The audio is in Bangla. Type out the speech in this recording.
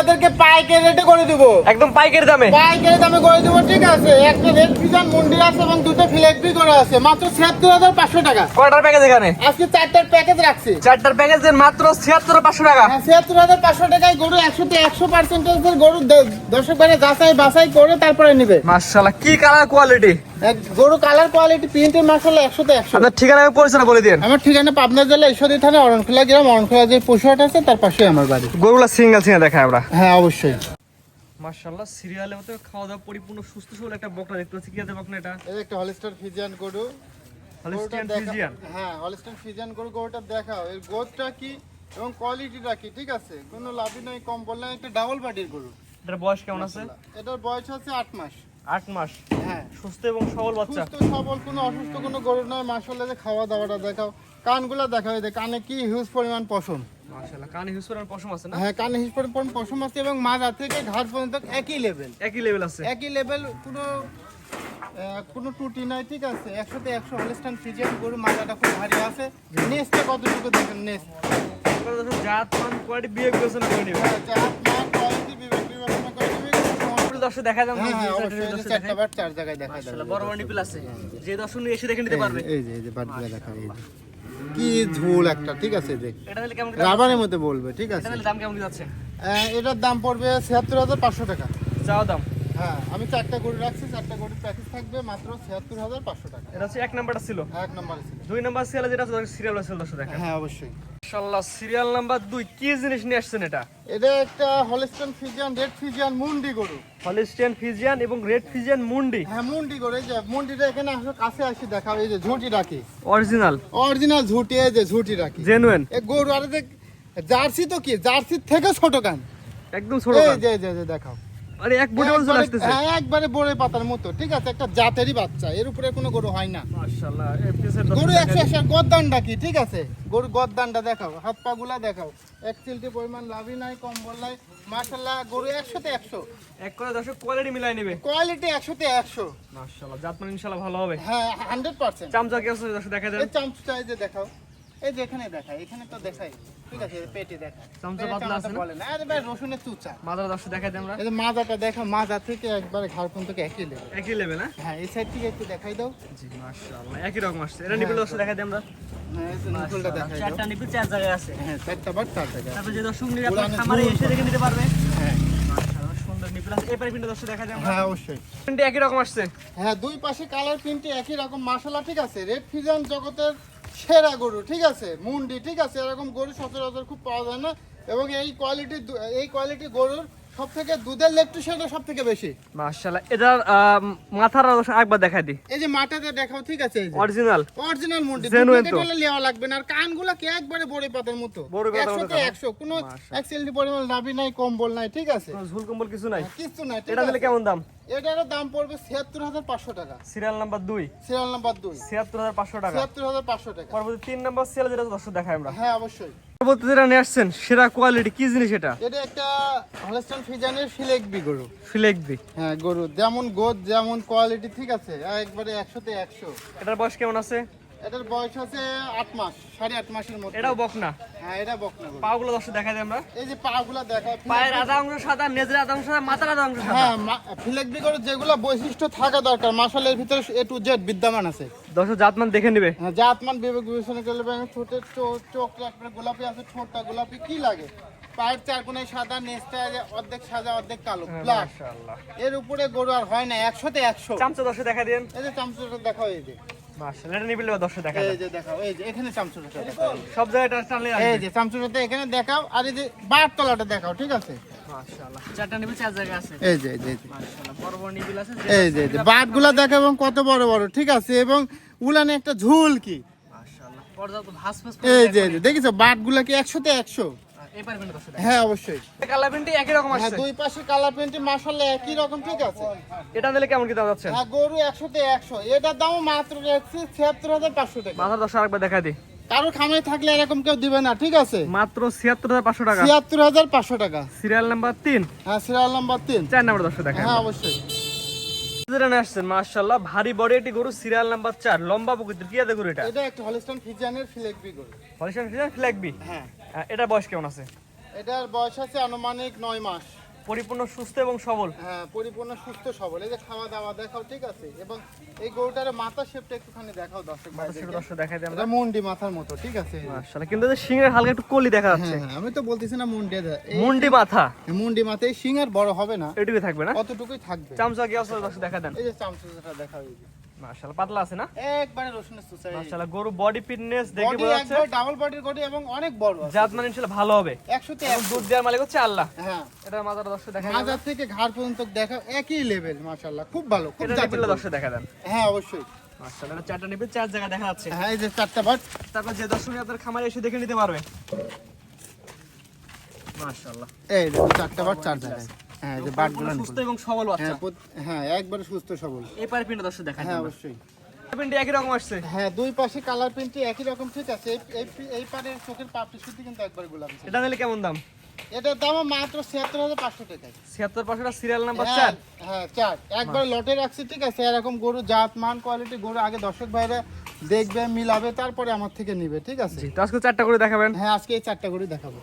আপনাদেরকে পাইকারি রেটে করে দেবো। একদম পাইকারি দামে। পাইকারি দামে করে দেবো ঠিক আছে। একটা রেড ফিজান মন্দির আছে এবং দুটো ফিলেক্সি করে আছে। মাত্র ছিয়াত্তর হাজার পাঁচশো টাকা। কয়টার প্যাকেজ এখানে? আজকে চারটার প্যাকেজ রাখছি। চারটার প্যাকেজ মাত্র ছিয়াত্তর পাঁচশো টাকা। হ্যাঁ ছিয়াত্তর হাজার পাঁচশো টাকায় গরু একশোতে একশো পার্সেন্টেজের গরু দ- দর্শক বাইরে যাচাই বাছাই করে তারপরে নিবে। মাশাআল্লাহ কি কালার কোয়ালিটি গরু কালার কোয়ালিটি প্রিন্টের মাসাল্লাহ একশোতে একশো। আপনার ঠিকানা পরিচয় বলে দিন। আমার ঠিকানা পাবনা জেলা ঈশ্বরদী থানা অরণখোলা গ্রাম অরণখোলা যে পশুহাট আছে তার পাশে আমার বাড়ি। গরুগুলা সিঙ্গেল সিঙ্গেল দেখায় আমরা। হ্যাঁ অবশ্যই। মাশাআল্লাহ সিরিয়ালে মতো খাওয়া দাওয়া পরিপূর্ণ সুস্থ সবল একটা বকনা দেখতে পাচ্ছি। কি আছে বকনা এটা? এই একটা হলিস্টার ফিজিয়ান গরু। গরুটা দেখা- হ্যাঁ হলিস্টার ফিজিয়ান গরু গরুটা দেখাও। এর গোদটা কি এবং কোয়ালিটিটা কি ঠিক আছে? কোনো লাভই নয় কম বললাম একটা ডাবল বাডির গরু। এটার বয়স কেমন আছে? এটার বয়স হচ্ছে আট মাস। আট মাস। হ্যাঁ। সুস্থ এবং সবল বাচ্চা। সুস্থ সবল কোনো অসুস্থ কোনো গরু নয়। মাসাল্লাহ যে খাওয়া দাওয়াটা দেখাও। কানগুলো দেখাও এই কানে কি হিউজ পরিমাণ পশম। মাশাআল্লাহ কানে হিউজ পরিমাণ পশম আছে না? হ্যাঁ কানে হিউজ পরিমাণ পশম আছে এবং মাজা থেকে ঘাট পর্যন্ত একই লেভেল একই লেভেল আছে। একই লেভেল কোনো কোনো ত্রুটি নাই ঠিক আছে? একশোতে একশো হলিস্টান ফিজিয়ান গরু মাজাটা খুব ভারী আছে। নেসটা কতটুকু দেখেন নেস জাত মান কোয়ালিটি বিয়ে বিবেচনা জাত মান কোয়ালিটি দর্শক দেখা যাবে হ্যাঁ হ্যাঁ অবশ্যই এই চারটা বার চার জায়গায় দেখা যাবে বড় বড় নিপিল আছে। যে দর্শক এসে দেখে নিতে পারবে। এই যে এই যে বাড়িতে দেখা এই কি ঝোল একটা ঠিক আছে দেখ। এটা নিলে কেমন রাবারের মধ্যে বলবে ঠিক আছে। নিলে দাম কেমন যাচ্ছে? এটার দাম পড়বে ছিয়াত্তর হাজার পাঁচশো টাকা। চাও দাম? হ্যাঁ আমি চারটা গরু রাখছি চারটা গরুর প্যাকেজ থাকবে মাত্র ছিয়াত্তর হাজার পাঁচশো টাকা। এটা হচ্ছে এক নাম্বারটা ছিল। এক নম্বরে ছিল। দুই নাম্বার সিরিয়াল যেটা সিরিয়াল আছে দর্শক হ্যাঁ অবশ্যই। মাশাআল্লাহ সিরিয়াল নাম্বার দুই কি জিনিস নিয়ে আসছেন এটা? এটা একটা হলিস্টন ফিজিয়ান রেড ফিজিয়ান মুন্ডি গরু। হলিস্টিয়ান ফিজিয়ান এবং রেড ফিজিয়ান মুন্ডি হ্যাঁ মুন্ডি গরু এই যে মুন্ডিটা এখানে আসো কাছে আসি দেখাও এই যে ঝুঁটি রাখি। অরিজিনাল অরিজিনাল ঝুঁটি এই যে ঝুঁটি রাখি। জেনুইন এ গরু আর দেখ জার্সি তো কি? জার্সির থেকে ছোট কান। একদম ছোট এই কান। এই যে এই যে দেখাও। আরে এক বুটে বলে চলে আসতেছে। হ্যাঁ, একবারে বড়ে পাতার মতো ঠিক আছে? একটা জাতেরই বাচ্চা এর উপরে কোনো গরু হয় না। মাশাআল্লাহ গরু একশো একশো গদ্দানটা কি ঠিক আছে? গরু গদ্দানটা দেখাও হাত পা গুলা দেখাও। এক চিলটি পরিমাণ লাভই নাই কম্বল নাই। মার্শাল্লাহ গরু একশোতে একশো। এক করে দর্শক কোয়ালিটি মিলাই নেবে। কোয়ালিটি একশোতে একশো। মাশাআল্লাহ জাত মানে ইনশাআল্লাহ ভালো হবে। হ্যাঁ হান্ড্রেড পার্সেন্ট চামচা কি আছে দর্শক দেখা এই চামচটা এই যে দেখাও। এই যে এখানে দেখায় এখানে তো দেখাই। ঠিক আছে পেটে দেখা চামচা পাতলা আছে বলে না। আরে ভাই রসুনের চুচা। দেন এই যে মাজাটা দেখা মাজা থেকে একবারে ঘাড় পর্যন্ত একই লেভেল একই লেভেল হ্যাঁ হ্যাঁ এই সাইড থেকে একটু দেখাই দাও। জি মাশাআল্লাহ একই রকম আসছে। এটা নিপিল দর্শক দেখা দেন আমরা। হ্যাঁ এই যে নিপুলটা দেখাই দাও। চারটা নিপিল চার জায়গায় আছে। হ্যাঁ চারটা বার চার জায়গা তারপর যে দর্শক নিয়ে আপনার খামারে এসে দেখে নিতে পারবে। হ্যাঁ। মাশাআল্লাহ সুন্দর নিপিল আছে। এপারে পিনটা দেখা দেন হ্যাঁ অবশ্যই। পিনটা একই রকম আসছে। হ্যাঁ দুই পাশে কালার প্রিন্টে একই রকম। মাসালা ঠিক আছে। রেড ফিজান জগতের সেরা গরু, ঠিক আছে? মুন্ডি, ঠিক আছে? এরকম গরু সচরাচর খুব পাওয়া যায় না। এবং এই কোয়ালিটি এই কোয়ালিটি গরুর সব থেকে দুধের লেকটুসেটা সব থেকে বেশি? মাশাআল্লাহ। এটার মাথার দর্শক একবার দেখা দি। এই যে মাটাতে দেখাও ঠিক আছে অরিজিনাল অরিজিনাল মুন্ডি। Genuine তো। ডুপ্লিকেট লাগবে না। আর কানগুলো কি একবারে বড়ি পাতার মতো? বড়ি পাতার মতো একশোতে কান। একশো। কোনো মাশাআল্লাহ। পরিমাণ লাভি নাই কম্বল নাই ঠিক আছে। ঝুল কম্বল কিছু নাই? কিছু নাই এটা দিলে কেমন দাম? এটারও দাম পড়বে ছিয়াত্তর হাজার পাঁচশো টাকা। সিরিয়াল নাম্বার সিরিয়াল নাম্বার দুই। ছিয়াত্তর হাজার পাঁচশো টাকা। ছিয়াত্তর হাজার পাঁচশো টাকা। পরবর্তী তিন নাম্বার সিরিয়াল যেটা দর্শক দেখাই আমরা। হ্যাঁ অবশ্যই। যেটা নিয়ে আসছেন সেরা কোয়ালিটি কি জিনিস এটা? এটা একটা হলস্টন ফিজানের ফিলেকবি গরু। ফিলেকবি হ্যাঁ গরু। যেমন গোদ যেমন কোয়ালিটি ঠিক আছে। একবারে একশোতে একশো। এটার বয়স কেমন আছে? এটার বয়স আছে আট মাস সাড়ে আট মাসের মতো এটাও বকনা? হ্যাঁ এটা বকনা পাগুলো দর্শক দেখাই দিই আমরা। এই যে দেখা পায়ের আধা অংশ সাদা নেজের আধা অংশ সাদা মাথার আধা অংশ সাদা। হ্যাঁ যেগুলো বৈশিষ্ট্য থাকা দরকার মাসালের ভিতরে এ টু জেড বিদ্যমান আছে। দর্শক জাতমান দেখে নিবে। হ্যাঁ যা আত্মান বিবেক বিবেচনা করলে চো- চোখ একটা গোলাপি আছে ছোটটা গোলাপি কি লাগে? পায়ের চার কোনায় সাদা নেচটা অর্ধেক সাদা অর্ধেক কালো মাশাআল্লাহ। এর উপরে গরু আর হয় না একশোতে একশো। চামচা দর্শক দেখা দিন এই যে চামচুটা দেখা যে। দেখাও ঠিক আছে? বাটগুলা দেখো এবং কত বড় বড় ঠিক আছে? এবং উলানে একটা ঝুল কি এই যে দেখিছো? বাটগুলা কি একশোতে একশো? হ্যাঁ অবশ্যই। কালার প্রিন্টে একই রকম হ্যাঁ আসছে? দুই পাশে কালার প্রিন্ট মাসাল্লাহ একই রকম ঠিক আছে। এটা নিলে কেমন কি দাম যাচ্ছে হ্যাঁ গরু একশোতে একশো। এটার দাম মাত্র রাখছি ছিয়াত্তর হাজার পাঁচশো টাকা। মাথার দর্শক আরেকবার দেখা দিই। কারও খামারে থাকলে এরকম কেউ দিবে না ঠিক আছে? মাত্র ছিয়াত্তর হাজার পাঁচশো টাকা। ছিয়াত্তর হাজার পাঁচশো টাকা। সিরিয়াল নাম্বার তিন। হ্যাঁ সিরিয়াল নাম্বার তিন। চার নাম্বার দর্শক দেখা হ্যাঁ অবশ্যই। আসছেন মাশাআল্লাহ ভারী বড় একটি গরু সিরিয়াল নাম্বার চার লম্বা প্রকৃতির কি আছে গরু এটা? এটা একটা হলিস্টন ফিজিয়ানের ফিলেকবি গরু। হলিস্টান ফ্রিজিয়ান ফ্ল্যাগবি হ্যাঁ। এটা বয়স কেমন আছে? এটার বয়স আছে আনুমানিক নয় মাস। পরিপূর্ণ সুস্থ এবং সবল। হ্যাঁ পরিপূর্ণ সুস্থ সবল। এই যে খাওয়া দাওয়া দেখাও ঠিক আছে? এবং এই গরুটার মাথা শেপটা একটুখানি দেখাও দর্শক ভাই দর্শক দেখাই দিই আমরা। মুন্ডি মাথার মতো ঠিক আছে? মাশাআল্লাহ কিন্তু এদের শিঙের হালকা একটু কলি দেখা যাচ্ছে। হ্যাঁ হ্যাঁ, আমি তো বলতেছি না মুন্ডি দে- এই মুন্ডি মাথা। মুন্ডি মাথায় শিং আর বড় হবে না। এটুকুই থাকবে না? কতটুকুই থাকবে। চামচা কি আছে দর্শক দেখা দেন। এই যে চামচুটা দেখাও এই যে। মাশাআল্লাহ পাতলা আছে না? একবারে রসুনের সুসাই মাশাআল্লাহ গরু বডি ফিটনেস দেখে বোঝা যাচ্ছে। একবার ডাবল বডির বডি এবং অনেক বড় আছে। জাত মানে ইনশাআল্লাহ ভালো হবে। একশোতে এবং দুধ দেওয়ার মালিক হচ্ছে আল্লাহ। হ্যাঁ। এটার মাথাটা দর্শক দেখা মাজার থেকে ঘাড় পর্যন্ত দেখা একই লেভেল মাশাআল্লাহ খুব ভালো খুব এটা জাতের নিপিলে গরু। দর্শক দেখা দেন। হ্যাঁ অবশ্যই। মাশাআল্লাহ চারটা নিপিল চার জায়গা দেখা যাচ্ছে। হ্যাঁ এই যে চারটা বাট তারপর যে দর্শক আপনার খামারে এসে দেখে নিতে পারবে। মাশাআল্লাহ। এই যে চারটা বাট চার জায়গায়। হ্যাঁ যে বাট সুস্থ এবং সবল বাচ্চা। হ্যাঁ হ্যাঁ একবারে সুস্থ সবল। এই পারে পিনটা দর্শক দেখা হ্যাঁ অবশ্যই। পিনটি একই রকম আসছে? হ্যাঁ দুই পাশে কালার প্রিন্টই একই রকম ঠিক আছে। এই এই- এই চোখের পাপড়ি শুদ্ধি কিন্তু একবার গোলাপি এটা নিলে কেমন দাম? এটার দাম মাত্র ছিয়াত্তর হাজার পাঁচশো টাকায়। ছিয়াত্তর পাঁচশোটা সিরিয়াল নাম্বার চার হ্যাঁ চার। একবার লটে রাখছি ঠিক আছে? এরকম গরু জাত মান কোয়ালিটি গরু আগে দর্শক ভাইরা দেখবে মিলাবে তারপরে আমার থেকে নিবে ঠিক আছে? আজকে চারটা করে দেখাবেন। হ্যাঁ আজকে এই চারটা করে দেখাবো।